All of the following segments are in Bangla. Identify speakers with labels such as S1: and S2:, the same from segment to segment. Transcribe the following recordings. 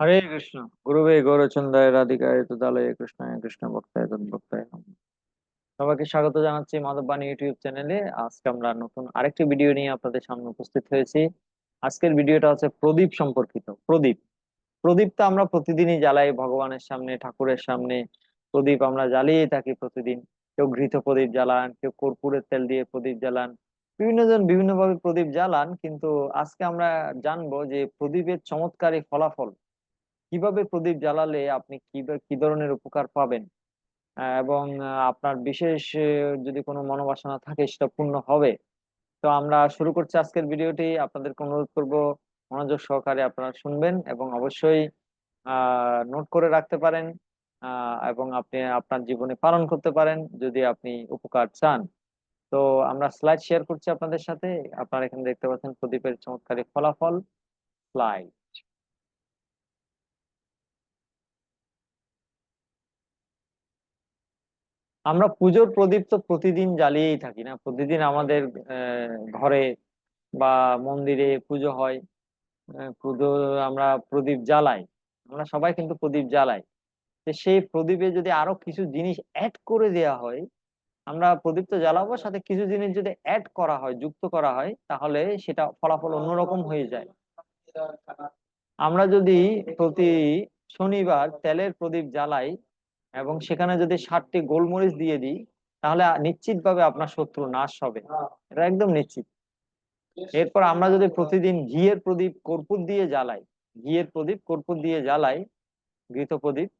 S1: হরে কৃষ্ণ। গুরুবে গৌরচন্দ্রায় রাধিকায় তদালয়ে কৃষ্ণায় কৃষ্ণ ভক্তায় তদ্ভক্তায় নমঃ। সবাইকে স্বাগত জানাচ্ছি মাধববাণী ইউটিউব চ্যানেলে। আজকে আমরা নতুন আরেকটি ভিডিও নিয়ে আপনাদের সামনে উপস্থিত হয়েছি। আজকের ভিডিওটা হচ্ছে প্রদীপ সম্পর্কিত। প্রদীপ। প্রদীপ তো আমরা প্রতিদিনই জ্বালাই ভগবানের সামনে, ঠাকুরের সামনে। প্রদীপ আমরা জ্বালিয়ে থাকি প্রতিদিন। কেউ ঘৃত প্রদীপ জ্বালান, কেউ কর্পূরের তেল দিয়ে প্রদীপ জ্বালান। বিভিন্ন জন বিভিন্ন ভাবে প্রদীপ জ্বালান, কিন্তু আজকে আমরা জানব যে প্রদীপের চমৎকারী ফলাফল কীভাবে প্রদীপ জ্বালালে আপনি কি কি ধরনের উপকার পাবেন? এবং আপনার বিশেষ যদি কোনো মনোবাসনা থাকে সেটা পূর্ণ হবে। তো আমরা শুরু করছি আজকের ভিডিওটি। আপনাদেরকে অনুরোধ করব, মনোযোগ সহকারে আপনারা শুনবেন এবং অবশ্যই নোট করে রাখতে পারেন এবং আপনি আপনার জীবনে পালন করতে পারেন যদি আপনি উপকার চান। তো আমরা স্লাইড শেয়ার করছি আপনাদের সাথে। আপনারা এখানে দেখতে পাচ্ছেন প্রদীপের চমৎকারী ফলাফল, স্লাইড। আমরা পুজোর প্রদীপ তো প্রতিদিন জ্বালিয়েই থাকি না। প্রতিদিন আমাদের ঘরে বা মন্দিরে পুজো হয়। পুজো আমরা প্রদীপ জ্বালাই। আমরা সবাই কিন্তু প্রদীপ জ্বালাই। সেই প্রদীপে যদি আরও কিছু জিনিস অ্যাড করে দেওয়া হয়, আমরা প্রদীপ তো জ্বালাবো, সাথে কিছু জিনিস যদি অ্যাড করা হয়, যুক্ত করা হয়, তাহলে সেটা ফলাফল অন্যরকম হয়ে যায়। আমরা যদি প্রতি শনিবার তেলের প্রদীপ জ্বালাই এবং সেখানে যদি ষাটটি গোলমরিচ দিয়ে দিই, তাহলে নিশ্চিত ভাবে আপনার শত্রু নাশ হবে। এটা একদম নিশ্চিত। এরপর আমরা যদি প্রতিদিন ঘিয়ের প্রদীপ কর্পূর দিয়ে জ্বালাই, ঘিয়ের প্রদীপ কর্পূর দিয়ে জ্বালাই, ঘৃত প্রদীপ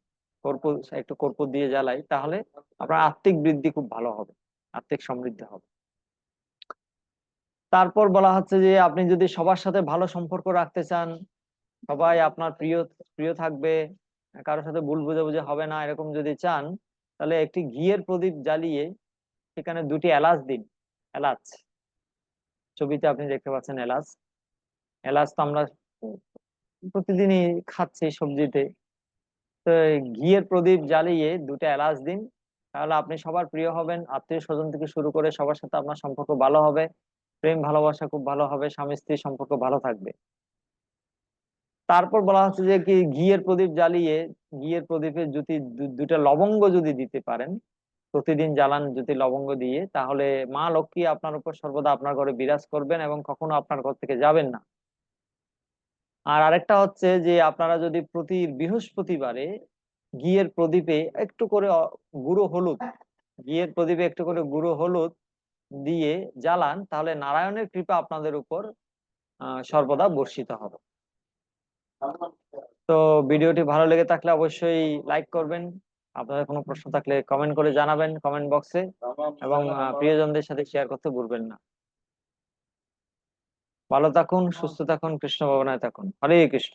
S1: কর্পূর, একটু কর্পূর দিয়ে জ্বালাই, তাহলে আপনার আর্থিক বৃদ্ধি খুব ভালো হবে আর্থিক সমৃদ্ধি হবে। তারপর বলা হচ্ছে যে, আপনি যদি সবার সাথে ভালো সম্পর্ক রাখতে চান, সবাই আপনার প্রিয় প্রিয় থাকবে কারোর সাথে ভুল বুঝাবুঝি হবে না, এরকম যদি চান, তাহলে একটি ঘিয়ের প্রদীপ জ্বালিয়ে সেখানে দুটি এলাচ দিন। এলাচ। ছবিতে আপনি দেখতে পাচ্ছেন এলাচ। এলাচ তো আমরা প্রতিদিনই খাচ্ছি সবজিতে। তো ঘিয়ের প্রদীপ জ্বালিয়ে দুটো এলাচ দিন। তাহলে আপনি সবার প্রিয় হবেন, আত্মীয় স্বজন থেকে শুরু করে সবার সাথে আপনার সম্পর্ক ভালো হবে, প্রেম ভালোবাসা খুব ভালো হবে স্বামী স্ত্রীর সম্পর্ক ভালো থাকবে। তারপর বলা হচ্ছে যে কি ঘিয়ের প্রদীপ জ্বালিয়ে, ঘিয়ের প্রদীপে যদি দুটা লবঙ্গ যদি দিতে পারেন, প্রতিদিন জ্বালান যদি লবঙ্গ দিয়ে, তাহলে মা লক্ষ্মী আপনার উপর সর্বদা আপনার ঘরে বিরাজ করবেন এবং কখনো আপনার ঘর থেকে যাবেন না। আর আরেকটা হচ্ছে যে আপনারা যদি প্রতি বৃহস্পতিবারে ঘিয়ের প্রদীপে একটু করে গুঁড়ো হলুদ, ঘিয়ের প্রদীপে একটু করে গুঁড়ো হলুদ দিয়ে জ্বালান, তাহলে নারায়ণের কৃপা আপনাদের উপর সর্বদা বর্ষিত হবে। তো ভিডিওটি ভালো লেগে থাকলে অবশ্যই লাইক করবেন। আপনাদের কোনো প্রশ্ন থাকলে কমেন্ট করে জানাবেন কমেন্ট বক্সে এবং প্রিয়জনদের সাথে শেয়ার করতে ভুলবেন না। ভালো থাকুন, সুস্থ থাকুন, কৃষ্ণ ভবনায় থাকুন। হরে কৃষ্ণ।